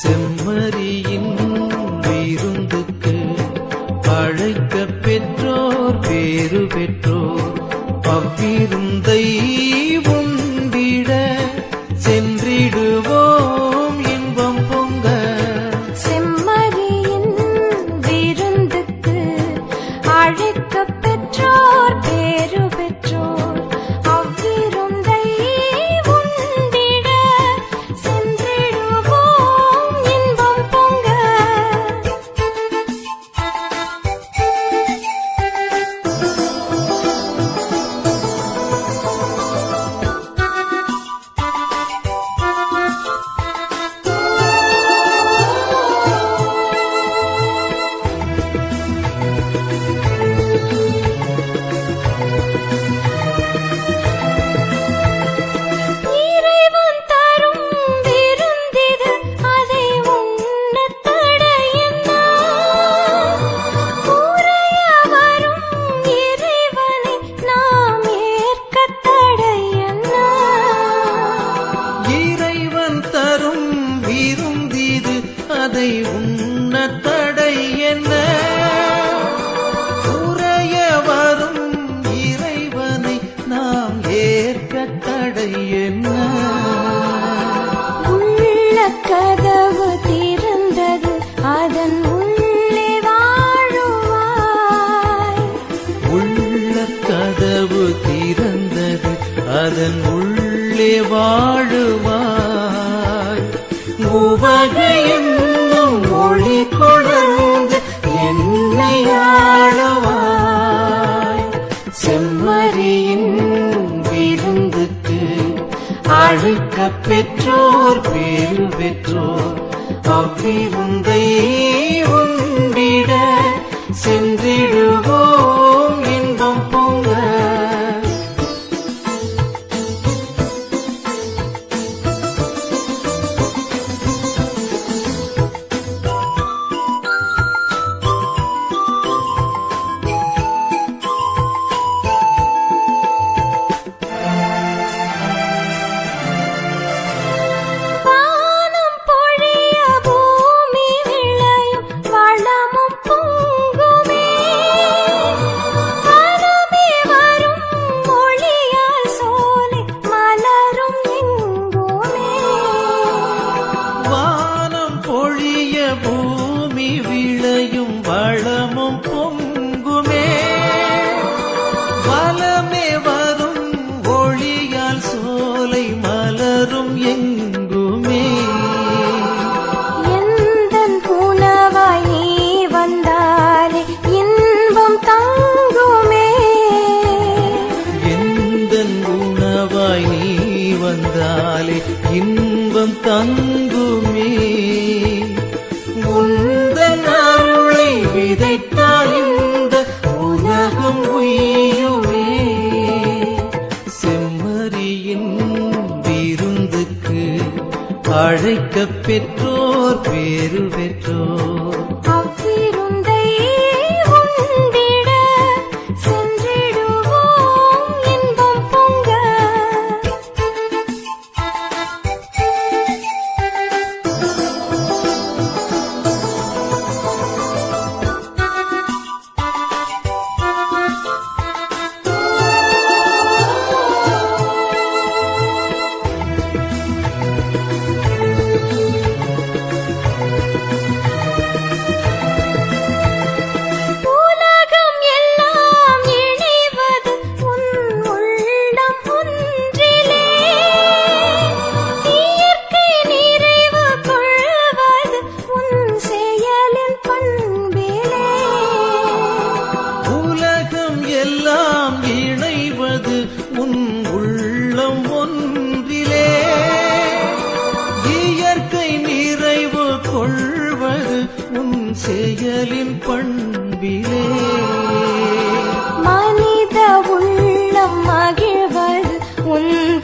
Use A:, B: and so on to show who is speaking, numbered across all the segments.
A: செம்மறியின் விருந்துக்கு அழைக்க பெற்றோர் பேரு பெற்றோர் அவ்விருந்தை வாழுவாய்.
B: உவகையும் மொழி கொடர்ந்து என்னை ஆழவாய் செம்மறியின் விருந்துக்கு அழைக்க பெற்றோர் பேரு பெற்றோர் அவ்விருந்தை உண்டிட சென்றிடுவோர் பெற்றோர் பேரு பெற்றோர்.
A: செயலின் பண்பிலே. மனித உள்ளம் மகிழ்வது உன்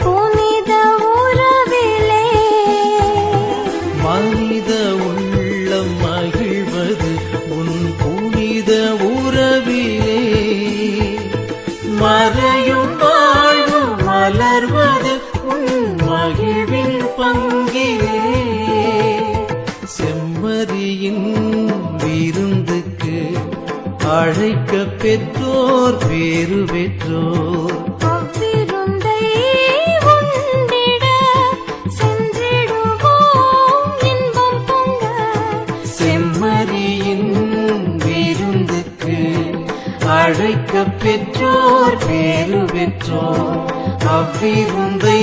B: பெற்றோர் பேரு பெற்றோர் செம்மறியின் விருந்துக்கு அழைக்க பெற்றோர் பேரு பெற்றோர் அவ்விருந்தை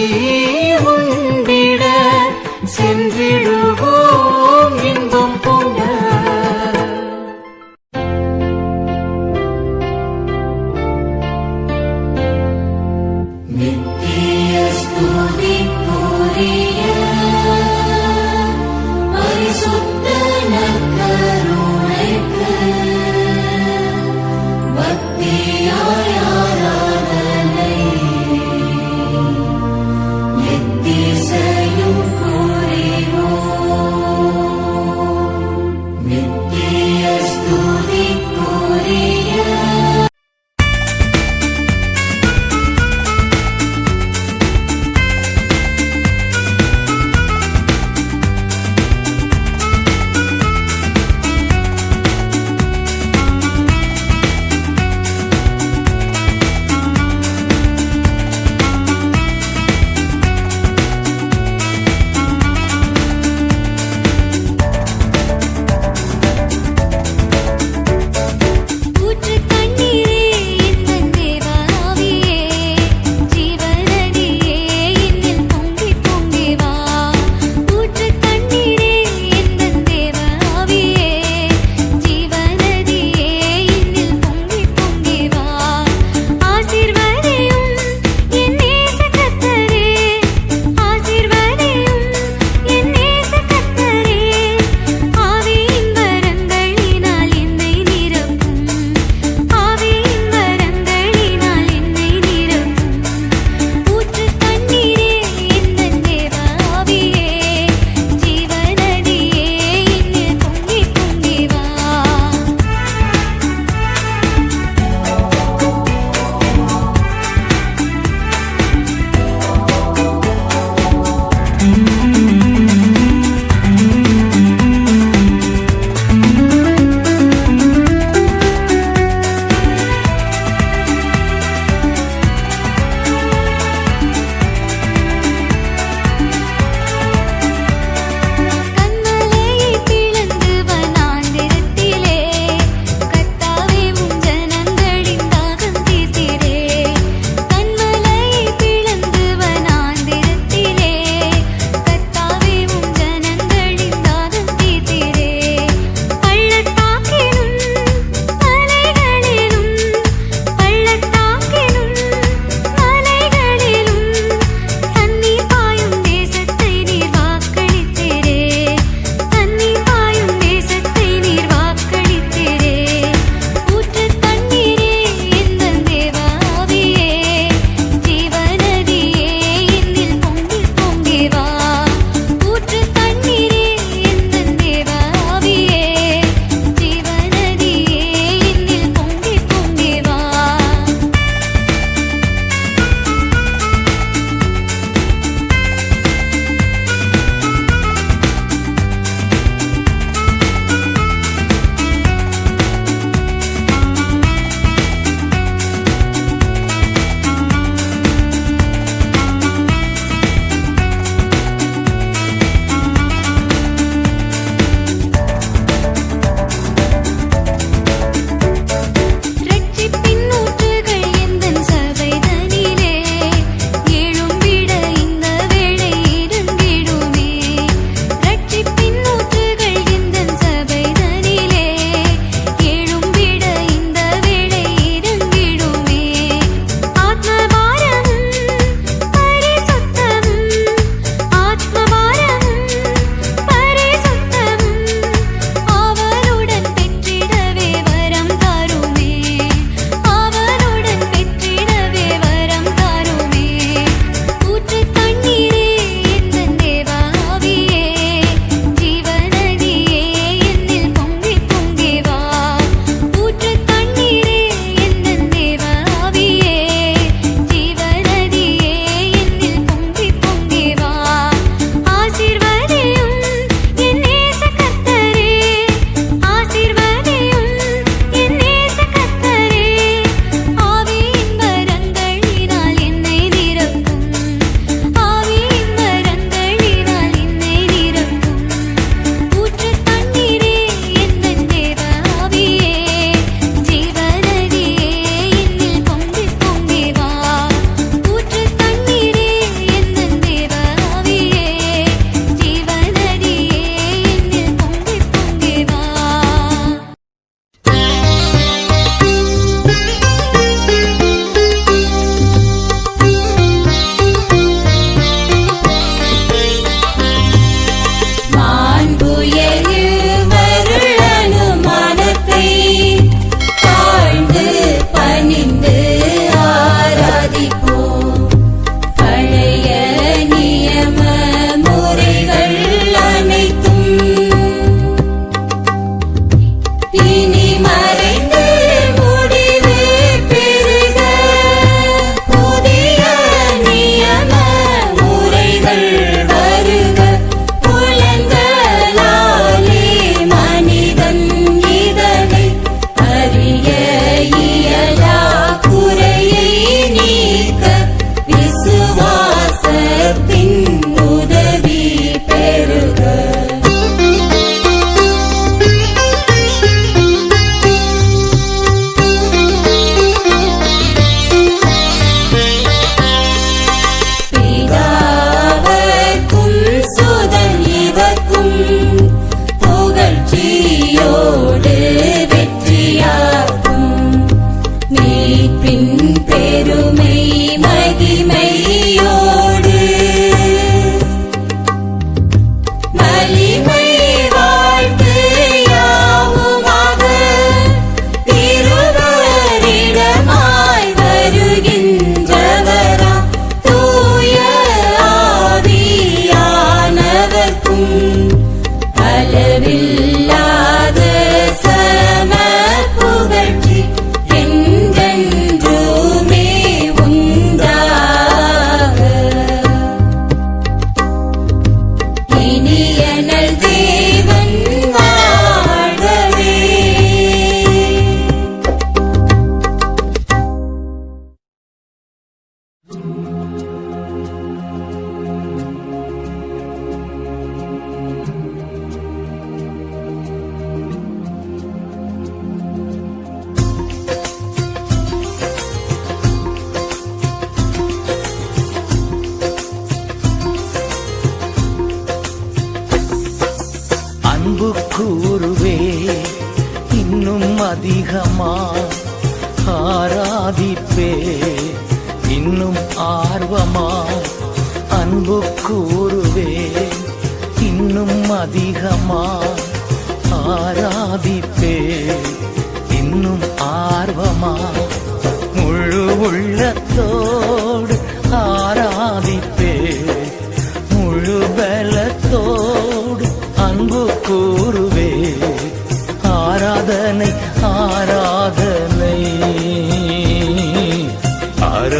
C: அன்பு கூறுவே
D: இன்னும் அதிகமா ஆராதிப்பே இன்னும் ஆர்வமா அன்பு கூறுவே இன்னும் அதிகமா ஆராதிப்பே இன்னும் ஆர்வமா முழு உள்ளத்தோ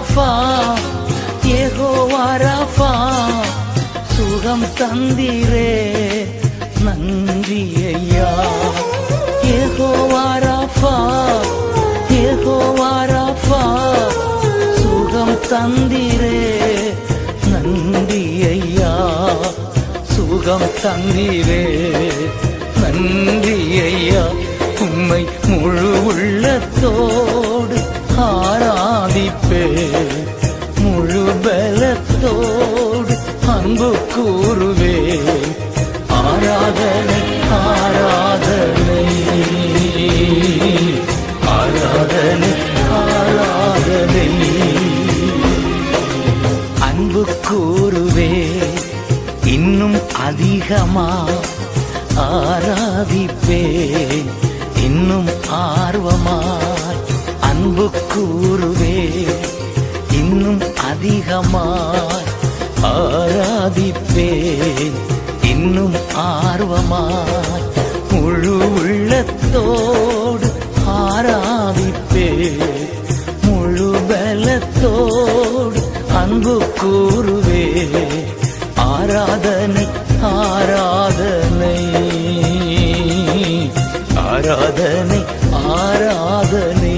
D: ரஃபா ஏகோவா ரஃபா சுகம் தந்திரே நன்றி ஐயா ஏகோவா ரஃபா ஏகோவா ரஃபா சுகம் தந்திரே நன்றி ஐயா சுகம் தந்திரே நன்றி ஐயா உம்மை முழு உள்ளத்தோடு ஆரா ஆராதிப்பே முழு பலத்தோடு அன்பு கூறுவே. ஆராதனை ஆராதனை. ஆராதனை ஆராதனை. அன்பு கூறுவே இன்னும் அதிகமா ஆராதிப்பே. இன்னும் ஆர்வமா அன்பு கூறுவே. இன்னும் அதிகமாய் ஆராதிப்பேன். இன்னும் ஆர்வமாய் முழு உள்ளத்தோடு ஆராதிப்பேன். முழு பலத்தோடு அன்பு கூறுவே. ஆராதனை ஆராதனை. ஆராதனை ஆராதனை.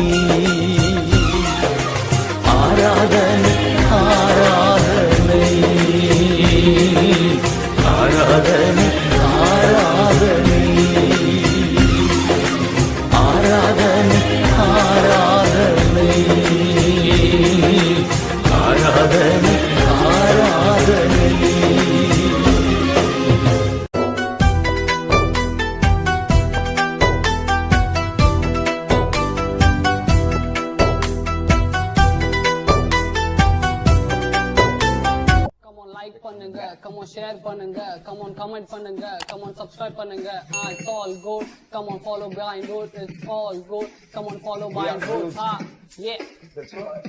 E: على
F: That's right.